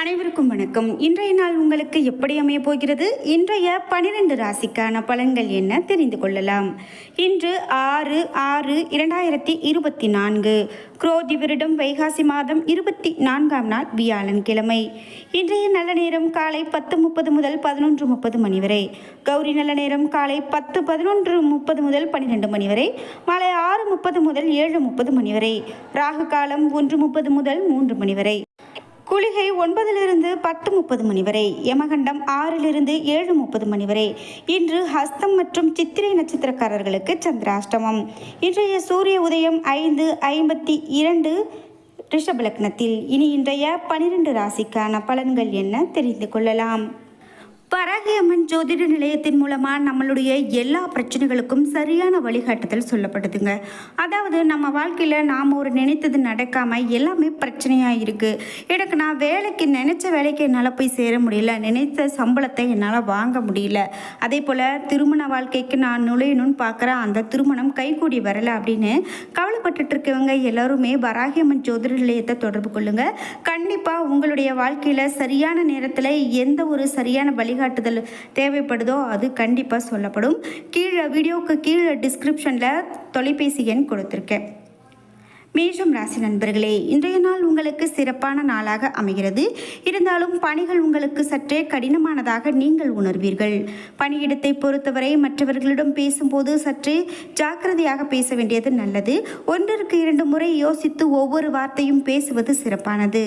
அனைவருக்கும் வணக்கம். இன்றைய நாள் உங்களுக்கு எப்படி அமைய போகிறது? இன்றைய பனிரெண்டு ராசிக்கான பலன்கள் என்ன தெரிந்து கொள்ளலாம். இன்று ஆறு ஆறு இரண்டாயிரத்தி இருபத்தி நான்கு. குரோதி வருடம் வைகாசி மாதம் இருபத்தி நான்காம் நாள் வியாழன் கிழமை. இன்றைய நல்ல நேரம் காலை பத்து முப்பது முதல் பதினொன்று முப்பது மணி வரை. கௌரி நல்ல நேரம் காலை பத்து பதினொன்று முப்பது முதல் பன்னிரெண்டு மணி வரை. மாலை ஆறு முப்பது முதல் ஏழு முப்பது மணி வரை. ராகு காலம் ஒன்று முப்பது முதல் மூன்று மணி வரை. குளிகை ஒன்பதிலிருந்து பத்து முப்பது மணி வரை யமகண்டம் ஆறிலிருந்து ஏழு முப்பது மணி வரை. இன்று ஹஸ்தம் மற்றும் சித்திரை நட்சத்திரக்காரர்களுக்கு சந்திராஷ்டமம். இன்றைய சூரிய உதயம் ஐந்து ஐம்பத்தி இரண்டு ரிஷபலக்னத்தில். இனி இன்றைய பனிரெண்டு ராசிக்கான பலன்கள் என்ன தெரிந்து கொள்ளலாம்? பராகியம்மன் ஜோதிட நிலையத்தின் மூலமாக நம்மளுடைய எல்லா பிரச்சனைகளுக்கும் சரியான வழிகாட்டுதல் சொல்லப்படுதுங்க அதாவது நம்ம வாழ்க்கையில் நாம் ஒரு நினைத்தது நடக்காமல் எல்லாமே பிரச்சனையாக இருக்குது எனக்கு நான் வேலைக்கு நினச்ச வேலைக்கு என்னால் போய் சேர முடியல. நினைத்த சம்பளத்தை என்னால் வாங்க முடியல. அதே போல் திருமண வாழ்க்கைக்கு நான் நுழையணும்னு பார்க்குறேன் அந்த திருமணம் கைகூடி வரலை அப்படின்னு கவலைப்பட்டுட்டு இருக்கவங்க எல்லாருமே வராகியம்மன் ஜோதிட நிலையத்தை தொடர்பு கொள்ளுங்கள் கண்டிப்பாக உங்களுடைய வாழ்க்கையில் சரியான நேரத்தில் எந்த ஒரு சரியான வழி வழிகாட்டுதல் தேவைப்படுதோ அது கண்டிப்பாக சொல்லப்படும். கீழே வீடியோவுக்கு கீழே டிஸ்கிரிப்ஷனில் தொலைபேசி எண் கொடுத்துருக்கேன். மேஷம் ராசி நண்பர்களே இன்றைய நாள் உங்களுக்கு சிறப்பான நாளாக அமைகிறது. இருந்தாலும் பணிகள் உங்களுக்கு சற்றே கடினமானதாக நீங்கள் உணர்வீர்கள். பணியிடத்தை பொறுத்தவரை மற்றவர்களிடம் பேசும்போது சற்றே ஜாக்கிரதையாக பேச வேண்டியது நல்லது. ஒன்றிற்கு இரண்டு முறை யோசித்து ஒவ்வொரு வார்த்தையும் பேசுவது சிறப்பானது.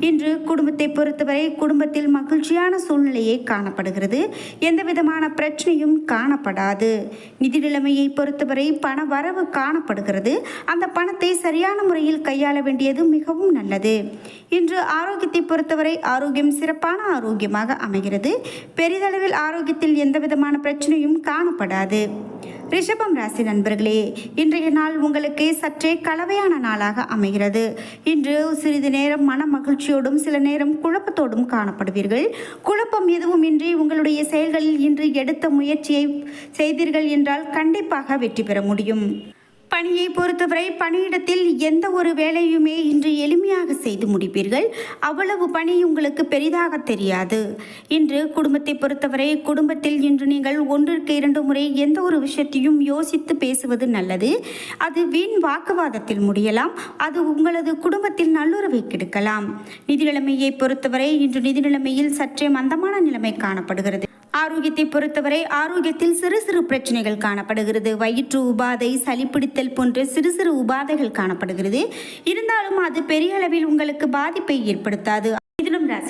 இன்று குடும்பத்தை பொறுத்தவரை குடும்பத்தில் மகிழ்ச்சியான சூழ்நிலையே காணப்படுகிறது. எந்த விதமான பிரச்சனையும் காணப்படாது. நிதி நிலைமையை பொறுத்தவரை பண வரவு காணப்படுகிறது. அந்த பணத்தை சரி சரியான முறையில் கையாள வேண்டியது மிகவும் நல்லது. இன்று ஆரோக்கியத்தை பொறுத்தவரை ஆரோக்கியம் சிறப்பான ஆரோக்கியமாக அமைகிறது. பெரிதளவில் ஆரோக்கியத்தில் எந்தவிதமான பிரச்சனையும் காணப்படாது. ரிஷபம் ராசி நண்பர்களே இன்றைய நாள் உங்களுக்கு சற்றே கலவையான நாளாக அமைகிறது. இன்று சிறிது நேரம் மன மகிழ்ச்சியோடும் சில நேரம் குழப்பத்தோடும் காணப்படுவீர்கள். குழப்பம் எதுவும் இன்றி உங்களுடைய செயல்களில் இன்று எடுத்த முயற்சியை செய்தீர்கள் என்றால் கண்டிப்பாக வெற்றி பெற முடியும். பணியை பொறுத்தவரை பணியிடத்தில் எந்த ஒரு வேலையுமே இன்று எளிமையாக செய்து முடிப்பீர்கள். அவ்வளவு பணி உங்களுக்கு பெரிதாக தெரியாது. இன்று குடும்பத்தை பொறுத்தவரை குடும்பத்தில் இன்று நீங்கள் ஒன்றிற்கு இரண்டு முறை எந்த ஒரு விஷயத்தையும் யோசித்து பேசுவது நல்லது. அது வீண் வாக்குவாதத்தில் முடியலாம். அது உங்களது குடும்பத்தில் நல்லுறவை கெடுக்கலாம். நிதி நிலைமையை பொறுத்தவரை இன்று நிதி நிலைமையில் சற்றே மந்தமான நிலைமை காணப்படுகிறது. ஆரோக்கியத்தை பொறுத்தவரை ஆரோக்கியத்தில் சிறு சிறு பிரச்சனைகள் காணப்படுகிறது. வயிற்று உபாதை சளிப்பிடித்தல் போன்ற சிறு சிறு உபாதைகள் காணப்படுகிறது. இருந்தாலும் அது பெரிய அளவில் உங்களுக்கு பாதிப்பை ஏற்படுத்தாது.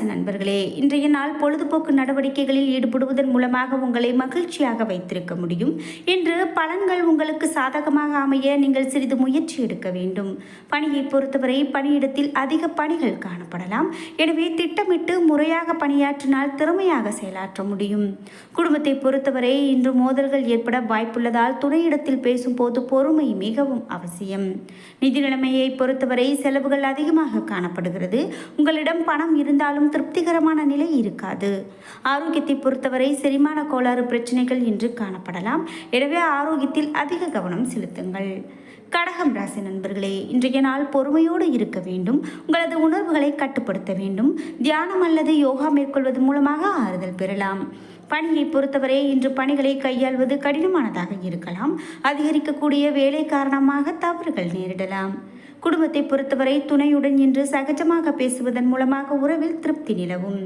ராசி நண்பர்களே இன்றைய நாள் பொழுதுபோக்கு நடவடிக்கைகளில் ஈடுபடுவதன் மூலமாக உங்களை மகிழ்ச்சியாக வைத்திருக்க முடியும். இன்று பலன்கள் உங்களுக்கு சாதகமாக அமைய நீங்கள் சிறிது முயற்சி எடுக்க வேண்டும். பணியை பொறுத்தவரை பணியிடத்தில் அதிக பணிகள் காணப்படலாம். எனவே திட்டமிட்டு முறையாக பணியாற்றினால் திறமையாக செயலாற்ற முடியும். குடும்பத்தை பொறுத்தவரை இன்று மோதல்கள் ஏற்பட வாய்ப்புள்ளதால் துணையிடத்தில் பேசும்போது பொறுமை மிகவும் அவசியம். நிதி நிலைமையை பொறுத்தவரை செலவுகள் அதிகமாக காணப்படுகிறது. உங்களிடம் பணம் இருந்தாலும் திருப்திகரமான நிலை இருக்காது. ஆரோக்கியத்தை பொறுத்தவரை செரிமான கோளாறு பிரச்சனைகள் இன்று காணப்படலாம். எனவே ஆரோக்கியத்தில் அதிக கவனம் செலுத்துங்கள். கடகம் ராசி நண்பர்களே இன்றைய நாள் பொறுமையோடு இருக்க வேண்டும். உங்களது உணர்வுகளை கட்டுப்படுத்த வேண்டும். தியானம் அல்லது யோகா மேற்கொள்வது மூலமாக ஆறுதல் பெறலாம். பணியை பொறுத்தவரை இன்று பணிகளை கையாள்வது கடினமானதாக இருக்கலாம். அதிகரிக்கக்கூடிய வேலை காரணமாக தவறுகள் நேரிடலாம். குடும்பத்தை பொறுத்தவரை துணையுடன் இன்று சகஜமாக பேசுவதன் மூலமாக உறவில் திருப்தி நிலவும்.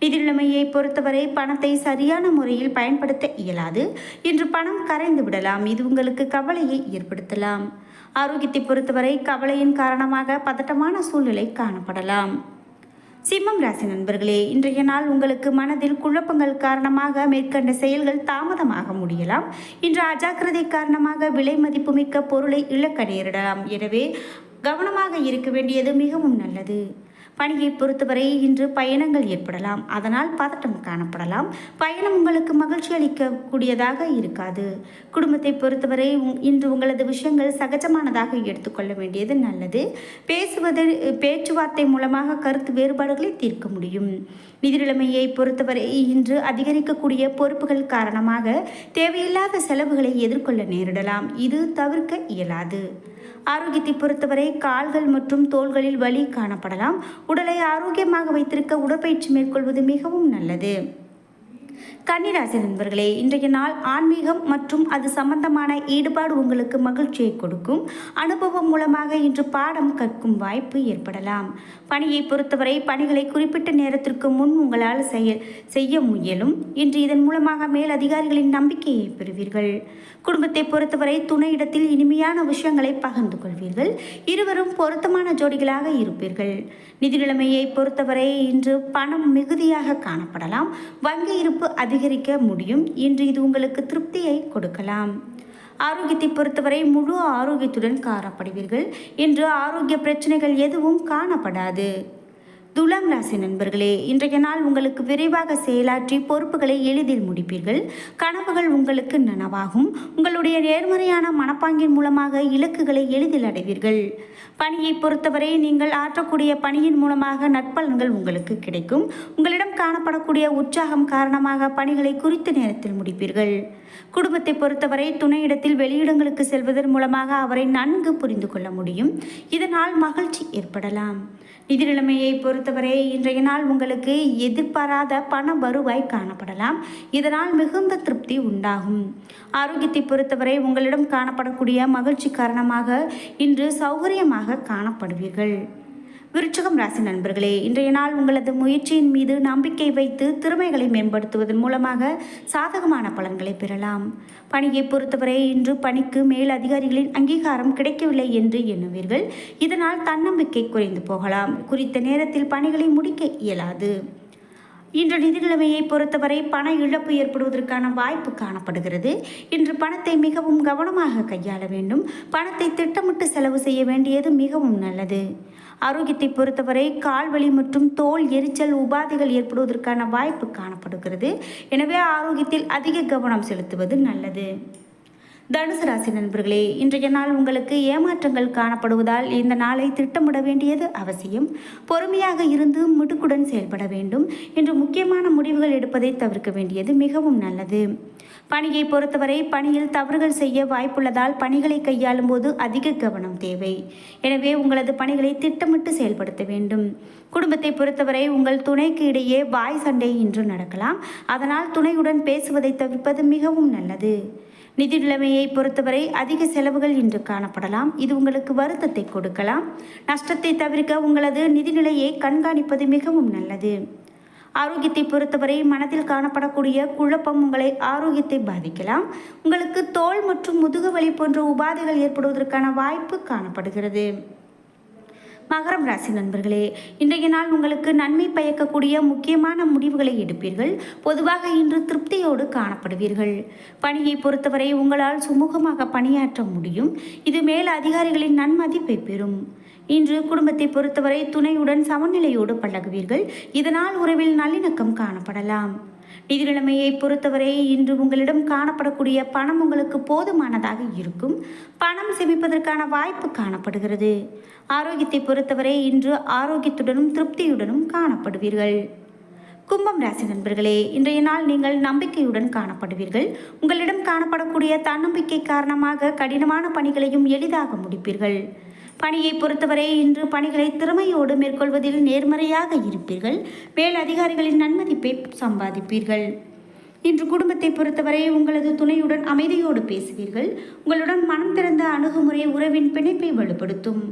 நிதிநிலைமையை பொறுத்தவரை பணத்தை சரியான முறையில் பயன்படுத்த இயலாது. இன்று பணம் கரைந்து விடலாம். இது உங்களுக்கு கவலையை ஏற்படுத்தலாம். ஆரோக்கியத்தை பொறுத்தவரை கவலையின் காரணமாக பதட்டமான சூழ்நிலை காணப்படலாம். சிம்மம் ராசி நண்பர்களே இன்றைய நாள் உங்களுக்கு மனதில் குழப்பங்கள் காரணமாக மேற்கண்ட செயல்கள் தாமதமாக முடியலாம். இன்று அஜாக்கிரதை காரணமாக விலை மதிப்புமிக்க பொருளை இழக்க நேரிடலாம். எனவே கவனமாக இருக்க வேண்டியது மிகவும் நல்லது. பணியை பொறுத்தவரை இன்று பயணங்கள் ஏற்படலாம். அதனால் பதட்டம் காணப்படலாம். பயணம் உங்களுக்கு மகிழ்ச்சி அளிக்கக்கூடியதாக இருக்காது. குடும்பத்தை பொறுத்தவரை இன்று உங்களது விஷயங்கள் சகஜமானதாக எடுத்துக்கொள்ள வேண்டியது நல்லது. பேசுவது பேச்சுவார்த்தை மூலமாக கருத்து வேறுபாடுகளை தீர்க்க முடியும். நிதிநிலைமையை பொறுத்தவரை இன்று அதிகரிக்கக்கூடிய பொறுப்புகள் காரணமாக தேவையில்லாத செலவுகளை எதிர்கொள்ள நேரிடலாம். இது தவிர்க்க இயலாது. ஆரோக்கியத்தை பொறுத்தவரை கால்கள் மற்றும் தோள்களில் வலி காணப்படலாம். உடலை ஆரோக்கியமாக வைத்திருக்க உடற்பயிற்சி மேற்கொள்வது மிகவும் நல்லது. கன்னிராசி நண்பர்களே இன்றைய நாள் ஆன்மீகம் மற்றும் அது சம்பந்தமான ஈடுபாடு உங்களுக்கு மகிழ்ச்சியை கொடுக்கும். அனுபவம் மூலமாக இன்று பாடம் கற்கும் வாய்ப்பு ஏற்படலாம். பணியை பொறுத்தவரை பணிகளை குறிப்பிட்ட நேரத்திற்கு முன் உங்களால் செய்ய செய்ய முயலும். இன்று இதன் மூலமாக மேல் அதிகாரிகளின் நம்பிக்கையை பெறுவீர்கள். குடும்பத்தை பொறுத்தவரை துணையிடத்தில் இனிமையான விஷயங்களை பகிர்ந்து கொள்வீர்கள். இருவரும் பொருத்தமான ஜோடிகளாக இருப்பீர்கள். நிதி நிலைமையை பொறுத்தவரை இன்று பணம் மிகுதியாக காணப்படலாம். வங்கி இருப்பு அதிகரிக்க முடியும் இன்று இது உங்களுக்கு திருப்தியை கொடுக்கலாம். ஆரோக்கியத்தை பொறுத்தவரை முழு ஆரோக்கியத்துடன் காணப்படுவீர்கள் இன்று ஆரோக்கிய பிரச்சனைகள் எதுவும் காணப்படாது. துலாம் ராசி நண்பர்களே இன்றைய நாள் உங்களுக்கு விரைவாக செயலாற்றி பொறுப்புகளை எளிதில் முடிப்பீர்கள். கனவுகள் உங்களுக்கு நனவாகும். உங்களுடைய நேர்மறையான மனப்பாங்கின் மூலமாக இலக்குகளை எளிதில் அடைவீர்கள். பணியை பொறுத்தவரை நீங்கள் ஆற்றக்கூடிய பணியின் மூலமாக நற்பலன்கள் உங்களுக்கு கிடைக்கும். உங்களிடம் காணப்படக்கூடிய உற்சாகம் காரணமாக பணிகளை குறித்த நேரத்தில் முடிப்பீர்கள். குடும்பத்தை பொறுத்தவரை துணையிடத்தில் வெளியிடங்களுக்கு செல்வதன் மூலமாக அவரை நன்கு புரிந்து கொள்ள முடியும். இதனால் மகிழ்ச்சி ஏற்படலாம். நிதி நிலைமையை பொறுத்தவரை இன்றைய நாள் உங்களுக்கு எதிர்பாராத பண வருவாய் காணப்படலாம். இதனால் மிகுந்த திருப்தி உண்டாகும். ஆரோக்கியத்தை பொறுத்தவரை உங்களிடம் காணப்படக்கூடிய மகிழ்ச்சி காரணமாக இன்று சௌகரியமாக காணப்படுவீர்கள். விருச்சகம் ராசி நண்பர்களே இன்றைய நாள் உங்களது முயற்சியின் மீது நம்பிக்கை வைத்து திறமைகளை மேம்படுத்துவதன் மூலமாக சாதகமான பலன்களை பெறலாம். பணியை பொறுத்தவரை இன்று பணிக்கு மேல் அதிகாரிகளின் அங்கீகாரம் கிடைக்கவில்லை என்று எண்ணுவீர்கள். இதனால் தன்னம்பிக்கை குறைந்து போகலாம். குறித்த நேரத்தில் பணிகளை முடிக்க இயலாது. இன்று நிதி நிலைமையை பொறுத்தவரை பண இழப்பு ஏற்படுவதற்கான வாய்ப்பு காணப்படுகிறது. இன்று பணத்தை மிகவும் கவனமாக கையாள வேண்டும். பணத்தை திட்டமிட்டு செலவு செய்ய வேண்டியது மிகவும் நல்லது. ஆரோக்கியத்தை பொறுத்தவரை கால்வலி மற்றும் தோல் எரிச்சல் உபாதைகள் ஏற்படுவதற்கான வாய்ப்பு காணப்படுகிறது. எனவே ஆரோக்கியத்தில் அதிக கவனம் செலுத்துவது நல்லது. தனுசு ராசி நண்பர்களே இன்றைய நாள் உங்களுக்கு ஏமாற்றங்கள் காணப்படுவதால் இந்த நாளை திட்டமிட வேண்டியது அவசியம். பொறுமையாக இருந்து மிடுக்குடன் செயல்பட வேண்டும். என்று முக்கியமான முடிவுகள் எடுப்பதை தவிர்க்க வேண்டியது மிகவும் நல்லது. பணியை பொறுத்தவரை பணியில் தவறுகள் செய்ய வாய்ப்புள்ளதால் பணிகளை கையாளும் போது அதிக கவனம் தேவை. எனவே உங்களது பணிகளை திட்டமிட்டு செயல்படுத்த வேண்டும். குடும்பத்தை பொறுத்தவரை உங்கள் துணைக்கு இடையே வாய் சண்டை இன்று நடக்கலாம். அதனால் துணையுடன் பேசுவதை தவிர்ப்பது மிகவும் நல்லது. நிதி நிலைமையை பொறுத்தவரை அதிக செலவுகள் இன்று காணப்படலாம். இது உங்களுக்கு வருத்தத்தை கொடுக்கலாம். நஷ்டத்தை தவிர்க்க உங்களது நிதிநிலையை கண்காணிப்பது மிகவும் நல்லது. ஆரோக்கியத்தை பொறுத்தவரை மனதில் காணப்படக்கூடிய குழப்பம் உங்களை ஆரோக்கியத்தை பாதிக்கலாம். உங்களுக்கு தோல் மற்றும் முதுகு வலி போன்ற உபாதைகள் ஏற்படுவதற்கான வாய்ப்பு காணப்படுகிறது. மகரம் ராசி நண்பர்களே இன்றைய நாள் உங்களுக்கு நன்மை பயக்கக்கூடிய முக்கியமான முடிவுகளை எடுப்பீர்கள். பொதுவாக இன்று திருப்தியோடு காணப்படுவீர்கள். பணியை பொறுத்தவரை உங்களால் சுமூகமாக பணியாற்ற முடியும். இது மேல் அதிகாரிகளின் நன்மதிப்பை பெறும். இன்று குடும்பத்தை பொறுத்தவரை துணையுடன் சமநிலையோடு பழகுவீர்கள். இதனால் உறவில் நல்லிணக்கம் காணப்படலாம். நிதி நிலைமையை பொறுத்தவரை இன்று உங்களிடம் காணப்படக்கூடிய பணம் உங்களுக்கு போதுமானதாக இருக்கும். பணம் சேமிப்பதற்கான வாய்ப்பு காணப்படுகிறது. ஆரோக்கியத்தை பொறுத்தவரை இன்று ஆரோக்கியத்துடனும் திருப்தியுடனும் காணப்படுவீர்கள். கும்பம் ராசி நண்பர்களே இன்றைய நாள் நீங்கள் நம்பிக்கையுடன் காணப்படுவீர்கள். உங்களிடம் காணப்படக்கூடிய தன்னம்பிக்கை காரணமாக கடினமான பணிகளையும் எளிதாக முடிப்பீர்கள். பணியை பொறுத்தவரை இன்று பணிகளை திறமையோடு மேற்கொள்வதில் நேர்மறையாக இருப்பீர்கள். மேல் அதிகாரிகளின் நன்மதிப்பை சம்பாதிப்பீர்கள். இன்று குடும்பத்தை பொறுத்தவரை உங்களது துணையுடன் அமைதியோடு பேசுவீர்கள். உங்களுடன் மனம் திறந்த அணுகுமுறை உறவின் பிணைப்பை வலுப்படுத்தும்.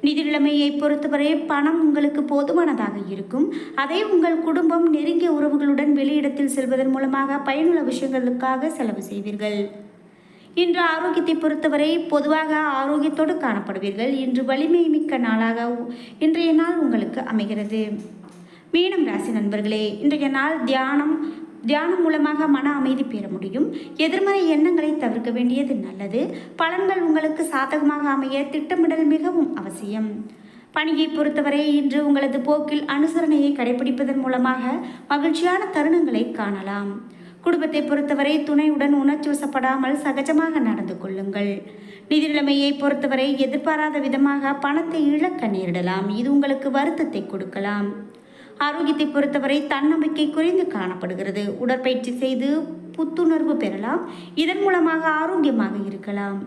நிதி நிலைமையை பொறுத்தவரை பணம் உங்களுக்கு போதுமானதாக இருக்கும். அதை உங்கள் குடும்பம் நெருங்கிய உறவுகளுடன் வெளியிடத்தில் செல்வதன் மூலமாக பயனுள்ள விஷயங்களுக்காக செலவு செய்வீர்கள். இன்று ஆரோக்கியத்தை பொறுத்தவரை பொதுவாக ஆரோக்கியத்தோடு காணப்படுவீர்கள். இன்று வலிமை மிக்க நாளாக இன்றைய நாள் உங்களுக்கு அமைகிறது. மீனம் ராசி நண்பர்களே இன்றைய நாள் தியானம் தியானம் மூலமாக மன அமைதி பெற முடியும். எதிர்மறை எண்ணங்களை தவிர்க்க வேண்டியது நல்லது. பலன்கள் உங்களுக்கு சாதகமாக அமைய திட்டமிடல் மிகவும் அவசியம். பணியை பொறுத்தவரை இன்று உங்களது போக்கில் அனுசரணையை கடைபிடிப்பதன் மூலமாக மகிழ்ச்சியான தருணங்களை காணலாம். குடும்பத்தை பொறுத்தவரை துணையுடன் உணர்ச்சிவசப்படாமல் சகஜமாக நடந்து கொள்ளுங்கள். நிதி நிலைமையை பொறுத்தவரை எதிர்பாராத விதமாக பணத்தை இழக்க நேரிடலாம். இது உங்களுக்கு வருத்தத்தை கொடுக்கலாம். ஆரோக்கியத்தை பொறுத்தவரை தன்னம்பிக்கை குறைந்து காணப்படுகிறது. உடற்பயிற்சி செய்து புத்துணர்வு பெறலாம். இதன் மூலமாக ஆரோக்கியமாக இருக்கலாம்.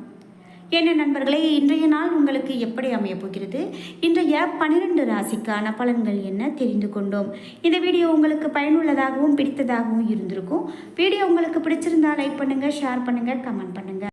என்ன நண்பர்களே இன்றைய நாள் உங்களுக்கு எப்படி அமையப் போகிறது? இன்றைய பன்னிரெண்டு ராசிக்கான பலன்கள் என்ன தெரிந்து கொண்டோம். இந்த வீடியோ உங்களுக்கு பயனுள்ளதாகவும் பிடித்ததாகவும் இருந்திருக்கும். வீடியோ உங்களுக்கு பிடிச்சிருந்தா லைக் பண்ணுங்கள் ஷேர் பண்ணுங்கள் கமெண்ட் பண்ணுங்கள்